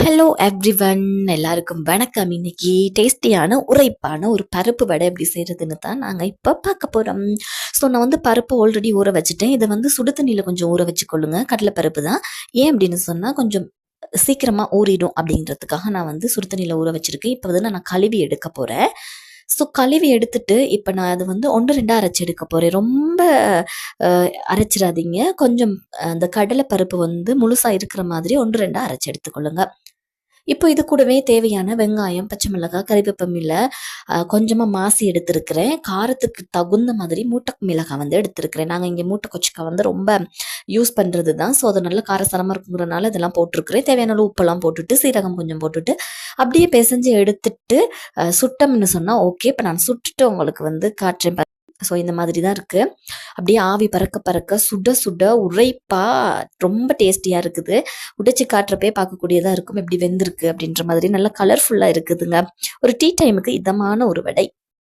Hello every one எல்லாருக்கும் வணக்கம். இன்னைக்கு டேஸ்டியான உரைப்பான ஒரு பருப்பு வடை எப்படி செய்கிறதுன்னு தான் நாங்கள் இப்போ பார்க்க போகிறோம் ஸோ நான் வந்து பருப்பு ஆல்ரெடி ஊற வச்சுட்டேன். இதை வந்து சுடு தண்ணியில் கொஞ்சம் ஊற வச்சுக்கொள்ளுங்க. கடலை பருப்பு தான். ஏன் அப்படின்னு சொன்னால் கொஞ்சம் சீக்கிரமாக ஊறிடும் அப்படின்றதுக்காக நான் வந்து சுடு தண்ணியில் ஊற வச்சுருக்கேன். இப்போ வந்து நான் கழுவி எடுக்க போகிறேன் ஸோ கழுவி எடுத்துட்டு இப்போ நான் அது வந்து ஒன்று ரெண்டாக அரைச்சி எடுக்க போகிறேன் ரொம்ப அரைச்சிடாதீங்க. கொஞ்சம் அந்த கடலை பருப்பு வந்து முழுசாக இருக்கிற மாதிரி ஒன்று ரெண்டாக அரைச்சி எடுத்துக்கொள்ளுங்க. இப்போ இது கூடவே தேவையான வெங்காயம் பச்சை மிளகாய் கறிவேப்பமில்லை கொஞ்சமாக மாசி எடுத்திருக்கிறேன். காரத்துக்கு தகுந்த மாதிரி மூட்டை மிளகாய் வந்து எடுத்திருக்கிறேன். நாங்கள் இங்கே மூட்டை கொச்சிக்காய் வந்து ரொம்ப யூஸ் பண்ணுறது தான் ஸோ அது நல்ல காரசாரமாக இருக்குங்கிறனால இதெல்லாம் போட்டிருக்கிறேன். தேவையான உப்பெல்லாம் போட்டுட்டு சீரகம் கொஞ்சம் போட்டுட்டு அப்படியே பிசைஞ்சு எடுத்துட்டு சுட்டம்னு சொன்னால் ஓகே இப்போ நான் சுட்டுட்டு உங்களுக்கு வந்து காட்டுறேன். ஸோ இந்த மாதிரி தான் இருக்குது அப்படியே ஆவி பறக்க பறக்க சுட சுட உரைப்பா ரொம்ப டேஸ்டியாக இருக்குது. உடைச்சி காட்டுறப்பே பார்க்கக்கூடியதாக இருக்கும். எப்படி வெந்திருக்கு அப்படின்ற மாதிரி. நல்லா கலர்ஃபுல்லாக இருக்குதுங்க. ஒரு டீ டைமுக்கு இதமான ஒரு வடை.